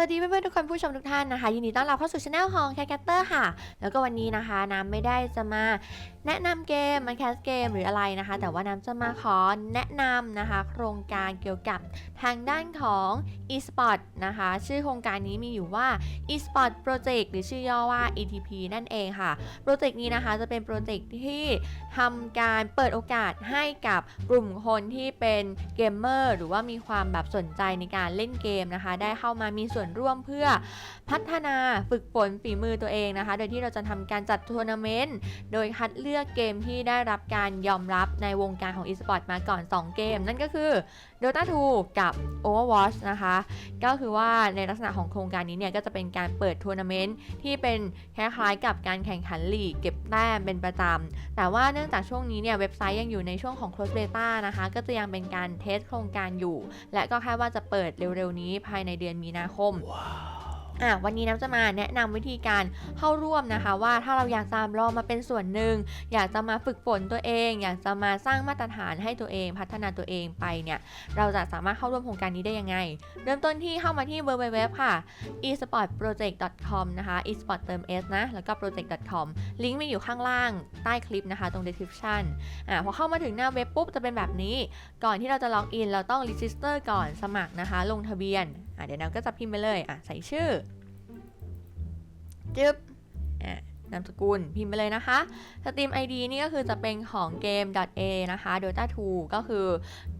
สวัสดีเพื่อนๆทุกคนผู้ชมทุกท่านนะคะยินดีต้อนรับเข้าสู่ช anel ของแค t เตอร์ค่ะ แล้วก็วันนี้นะคะน้ำไม่ได้จะมาแนะนำเกมมันแคสเกมหรืออะไรนะคะ แต่ว่าน้ำจะมาขอแนะนำนะคะ โครงการเกี่ยวกับทางด้านของ e-sport นะคะ ชื่อโครงการนี้มีอยู่ว่า e-sport project หรือชื่อย่อว่า ETP นั่นเองค่ะโปรเจกต์นี้นะคะจะเป็นโปรเจกต์ที่ทำการเปิดโอกาสให้กับกลุ่มคนที่เป็นเกมเมอร์หรือว่ามีความแบบสนใจในการเล่นเกมนะคะ ได้เข้ามามีส่วนร่วมเพื่อพัฒนาฝึกฝนฝีมือตัวเองนะคะ โดยที่เราจะทำการจัดทัวร์นาเมนต์โดยคัดเลือกเกมที่ได้รับการยอมรับในวงการของ e-sport มาก่อน 2 เกม นั่นก็คือ Dota 2 กับ Overwatch นะคะ ก็คือว่าในลักษณะของโครงการนี้เนี่ยก็จะเป็นการเปิดทัวร์นาเมนต์ที่เป็นคล้ายๆกับการแข่งขันลีกเก็บแต้มเป็นประจำแต่ว่าเนื่องจากช่วงนี้เนี่ยเว็บไซต์ยังอยู่ในช่วงของ close beta นะคะ ก็จะยังเป็นการเทสโครงการอยู่ และก็คาดว่าจะเปิดเร็วๆนี้ภายในเดือนมีนาคมม อะวันนี้น้ำจะมาแนะนำวิธีการเข้าร่วมนะคะว่าถ้าเราอยากจะลองมาเป็นส่วนหนึ่ง อยากจะมาฝึกฝนตัวเอง อยากจะมาสร้างมาตรฐานให้ตัวเองพัฒนาตัวเองไปเนี่ยเราจะสามารถเข้าร่วมโครงการนี้ได้ยังไง เริ่มต้นที่เข้ามาที่ www ค่ะ esportproject.com นะคะ esport เติม s นะแล้วก็ project.com ลิงก์มีอยู่ข้างล่างใต้คลิปนะคะตรง description อะพอเข้ามาถึงหน้าเว็บปุ๊บจะเป็นแบบนี้ ก่อนที่เราจะล็อกอินเราต้อง register ก่อนสมัครนะคะ ลงทะเบียนอะเดี๋ยวน้ำก็จะพิมพ์ไปเลยอะใส่ชื่อ จึ๊บนามสกุลพิมพ์ไปเลยนะคะ Steam ID นี่ก็คือจะเป็นของเกม .a นะคะ Dota 2 ก็คือ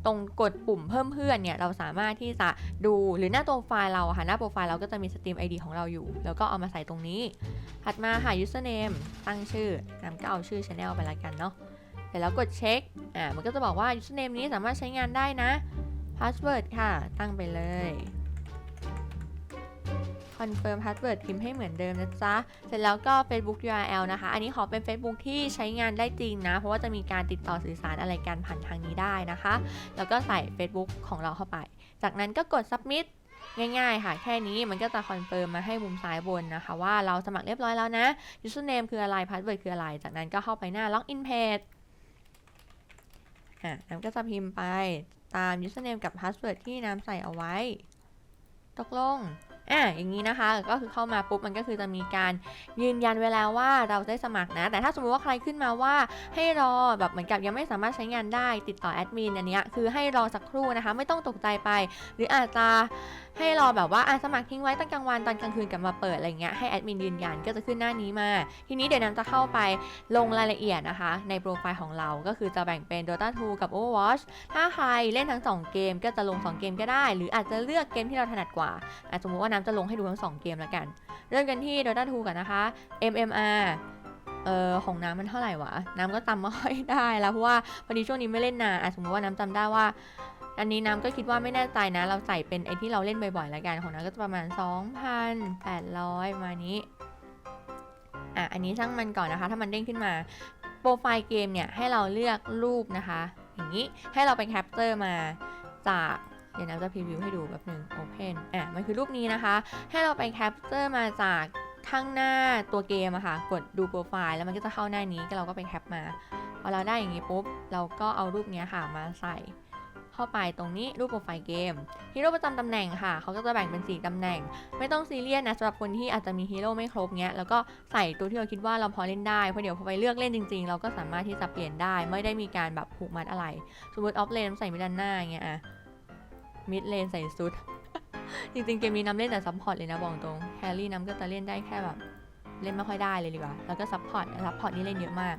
ตรงกดปุ่มเพิ่มเพื่อนเนี่ย เราสามารถที่จะดูหรือหน้าตัวไฟล์เราค่ะ หน้าโปรไฟล์เราก็จะมี Steam ID ของเราอยู่ แล้วก็เอามาใส่ตรงนี้ ถัดมาค่ะ username ตั้งชื่อนำก็เอาชื่อ channel ไปละกันเนาะเสร็จแล้วกดเช็ค อ่า มันก็จะบอกว่า username นี้สามารถใช้งานได้นะ password ค่ะ ตั้งไปเลย confirm password พิมพ์ให้เหมือนเดิมนะจ๊ะ เสร็จแล้วก็ Facebook URL นะคะ อันนี้ขอเป็น Facebook ที่ใช้งานได้จริงนะ เพราะว่าจะมีการติดต่อสื่อสารอะไรกันผ่านทางนี้ได้นะคะ แล้วก็ใส่ Facebook ของเราเข้าไป จากนั้นก็กด submit ง่ายๆ ค่ะ แค่นี้มันก็จะคอนเฟิร์มมาให้มุมซ้ายบนนะคะ ว่าเราสมัครเรียบร้อยแล้วนะ username คืออะไร password คืออะไร จากนั้นก็เข้าไปหน้า login page อะน้ำก็จะพิมพ์ไปตาม username กับ password ที่น้ำใส่เอาไว้ ตกลง อะอย่างนี้นะคะ ก็คือเข้ามาปุ๊บมันก็คือจะมีการยืนยันเวลาว่าเราได้สมัครนะ แต่ถ้าสมมติว่าใครขึ้นมาว่าให้รอแบบเหมือนกับยังไม่สามารถใช้งานได้ติดต่อแอดมินอันเนี้ยคือให้รอสักครู่นะคะ ไม่ต้องตกใจไป หรืออาจจะ ให้รอแบบว่าอะสมัครทิ้งไว้ตอนกลางวันตอนกลางคืนกลับมาเปิดอะไรเงี้ยให้แอดมินยืนยันก็จะขึ้นหน้านี้มา ทีนี้เดี๋ยวน้ำจะเข้าไปลงรายละเอียดนะคะ ในโปรไฟล์ของเราก็คือจะแบ่งเป็น Dota 2 กับ Overwatch ถ้าใครเล่นทั้ง 2 เกมก็จะลง 2 เกมก็ได้ หรืออาจจะเลือกเกมที่เราถนัดกว่าอะสมมติว่าน้ำจะลงให้ดูทั้ง 2 เกมแล้วกัน เริ่มกันที่ Dota 2กันนะคะ MMR เออของน้ำมันเท่าไหร่วะ น้ำก็จำไม่ค่อยได้แล้วเพราะว่าพอดีช่วงนี้ไม่เล่นนานอะสมมติว่าน้ำจำได้ว่า อันนี้น้ำก็คิดว่าไม่แน่ใจนะ เราใส่เป็นไอที่เราเล่นบ่อยๆแล้วกันของน้ำก็จะประมาณ 2,800ประมานี้อะอันนี้ช่างมันก่อนนะคะ ถ้ามันเด้งขึ้นมาโปรไฟล์เกมเนี่ยให้เราเลือกรูปนะคะ อย่างนี้ให้เราไปแคปเจอร์มาจากเดี๋ยวน้ำจะพรีวิวให้ดูแบบหนึ่ง Open อะมันคือรูปนี้นะคะ ให้เราไปแคปเจอร์มาจากข้างหน้าตัวเกมอะค่ะ กดดูโปรไฟล์แล้วมันก็จะเข้าหน้านี้ก็เราก็ไปแคปมาพอเราได้อย่างนี้ปุ๊บ เราก็เอารูปเนี้ยค่ะมาใส่ เข้าไปตรงนี้รูปโปรไฟล์เกมฮีโร่ประจำตำแหน่งค่ะ เขาก็จะแบ่งเป็น 4ตำแหน่ง ไม่ต้องซีเรียสนะสำหรับคนที่อาจจะมีฮีโร่ไม่ครบเงี้ยแล้วก็ใส่ตัวที่เราคิดว่าเราพอเล่นได้เพราะเดี๋ยวพอไปเลือกเล่นจริง ๆ เราก็สามารถที่จะเปลี่ยนได้ไม่ได้มีการแบบผูกมัดอะไร สมมติออฟเลนใส่มิดด้านหน้าเงี้ยอะมิดเลนใส่ซุดจริงๆเกมนี้น้ำเล่นแต่ซัพพอร์ตเลยนะบอกตรงแฮร์รี่น้ำก็จะเล่นได้แค่แบบเล่นไม่ค่อยได้เลยดีกว่า แล้วก็ซัพพอร์ตซัพพอร์ตนี่เล่นเยอะมาก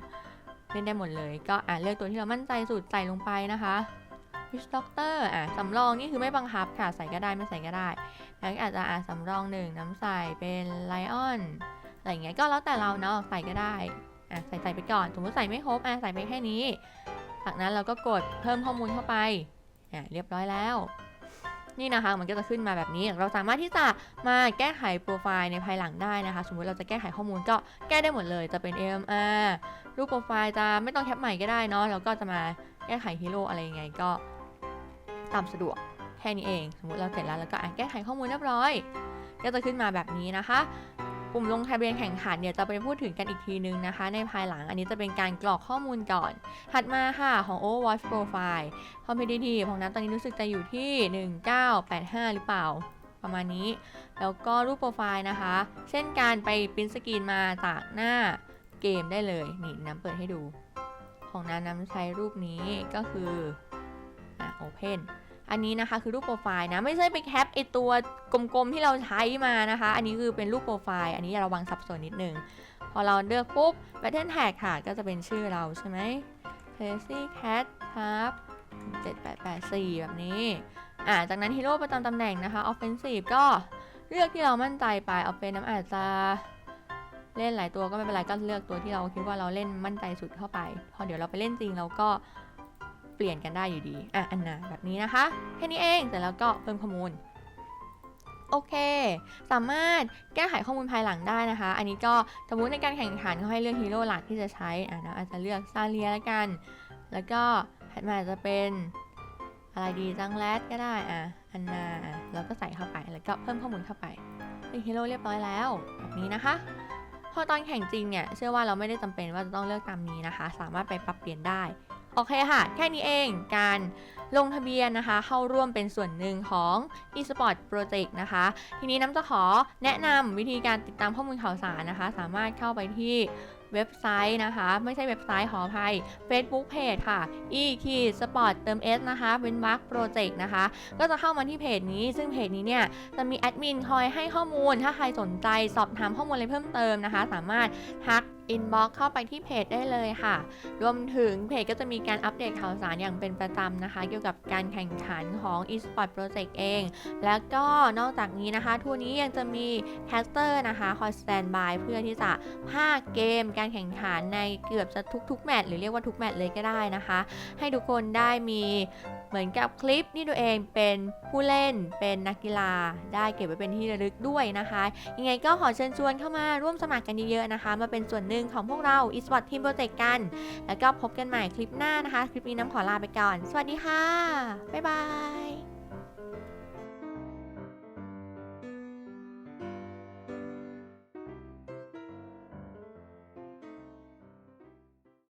เล่นได้หมดเลย ก็อะเลือกตัวที่เรามั่นใจสุดใส่ลงไปนะคะ Witch Doctor อะสำรองนี่คือไม่บังคับค่ะ ใส่ก็ได้ไม่ใส่ก็ได้แล้วก็อาจจะอะสำรองหนึ่งน้ำใส่เป็นไลออนอะไรเงี้ยก็แล้วแต่เราเนาะใส่ก็ได้อะใส่ใส่ไปก่อน สมมติใส่ไม่ครบอะใส่ไปแค่นี้ จากนั้นเราก็กดเพิ่มข้อมูลเข้าไปอะเรียบร้อยแล้ว นี่นะคะมันก็จะขึ้นมาแบบนี้ เราสามารถที่จะมาแก้ไขโปรไฟล์ในภายหลังได้นะคะ สมมุติเราจะแก้ไขข้อมูลก็แก้ได้หมดเลยจะเป็น AMR รูปโปรไฟล์จะไม่ต้องแคปใหม่ก็ได้เนาะแล้วก็จะมาแก้ไขฮีโร่อะไรยังไงก็ ตามสะดวกแค่นี้เอง สมมติเราเสร็จแล้วแล้วก็อะแก้ไขข้อมูลเรียบร้อย ก็จะขึ้นมาแบบนี้นะคะปุ่มลงทะเบียนแข่งขันเดี๋ยวจะไปพูดถึงกันอีกทีนึงนะคะ ในภายหลังอันนี้จะเป็นการกรอกข้อมูลก่อน ถัดมาค่ะของ Overwatch Profile Competitive ของน้ำตอนนี้รู้สึกจะอยู่ที่ 1985 หรือเปล่า ประมาณนี้ แล้วก็รูปโปรไฟล์นะคะ เช่นการไปปริ้นสกรีนมาจากหน้าเกมได้เลย นี่น้ำเปิดให้ดู ของน้ำน้ำใช้รูปนี้ก็คือ อะ Open อันนี้นะคะคือรูปโปรไฟล์นะไม่ใช่ไปแคปไอตัวกลมๆที่เราใช้มานะคะ อันนี้คือเป็นรูปโปรไฟล์อันนี้ระวังสับสนนิดนึง พอเราเลือกปุ๊บ Pattern Tag ค่ะก็จะเป็นชื่อเราใช่ไหม Crazy Cat ครับ7884 แบบนี้อ่าจากนั้นฮีโร่ประจำตำแหน่งนะคะ Offensive ก็เลือกที่เรามั่นใจไปเอาเป็นน้ำอาจจะเล่นหลายตัวก็ไม่เป็นไรก็เลือกตัวที่เราคิดว่าเราเล่นมั่นใจสุดเข้าไป พอเดี๋ยวเราไปเล่นจริงเราก็ เปลี่ยนกันได้อยู่ดี อะ อันนาแบบนี้นะคะ แค่นี้เอง เสร็จแล้วก็เพิ่มข้อมูล โอเค สามารถแก้ไขข้อมูลภายหลังได้นะคะ อันนี้ก็สมมติในการแข่งขันเขาให้เลือกฮีโร่หลักที่จะใช้ อะนะอาจจะเลือกซาเลียแล้วกัน แล้วก็ถัดมาอาจจะเป็นอะไรดีจังแรดก็ได้ อะ อันนาอะแล้วก็ใส่เข้าไป แล้วก็เพิ่มข้อมูลเข้าไปเป็นฮีโร่เรียบร้อยแล้ว แบบนี้นะคะพอตอนแข่งจริงเนี่ย เชื่อว่าเราไม่ได้จำเป็นว่าจะต้องเลือกตามนี้นะคะ สามารถไปปรับเปลี่ยนได้ โอเคค่ะ แค่นี้เองการลงทะเบียนนะคะ เข้าร่วมเป็นส่วนหนึ่งของ eSport Project นะคะ ทีนี้น้ำจะขอแนะนำวิธีการติดตามข้อมูลข่าวสารนะคะ สามารถเข้าไปที่เว็บไซต์นะคะ ไม่ใช่เว็บไซต์ขออภัย Facebook Page ค่ะ e k e sport เติม s นะคะเป็นวักโปรเจกต์นะคะ ก็จะเข้ามาที่เพจนี้ ซึ่งเพจนี้เนี่ย จะมีแอดมินคอยให้ข้อมูล ถ้าใครสนใจสอบถามข้อมูลอะไรเพิ่มเติมนะคะ สามารถทัก อินบ็อกเข้าไปที่เพจได้เลยค่ะ รวมถึงเพจก็จะมีการอัปเดตข่าวสารอย่างเป็นประจำนะคะ เกี่ยวกับการแข่งขันของ eSport Project เอง แล้วก็นอกจากนี้นะคะ ทั่วนี้ยังจะมีแคสเตอร์นะคะ คอยสแตนบายเพื่อที่จะพากเกม การแข่งขันในเกือบจะทุกๆแมตช์หรือเรียกว่าทุกแมตช์เลยก็ได้นะคะ ให้ทุกคนได้มีเหมือนกับคลิปที่ตัวเองเป็นผู้เล่นเป็นนักกีฬา ได้เก็บไว้เป็นที่ระลึกด้วยนะคะ ยังไงก็ขอเชิญชวนเข้ามาร่วมสมัครกันเยอะๆนะคะ มาเป็นส่วนหนึ่งของพวกเรา eSport Team Project กัน แล้วก็พบกันใหม่คลิปหน้านะคะ คลิปนี้น้ำขอลาไปก่อน สวัสดีค่ะ บ๊ายบาย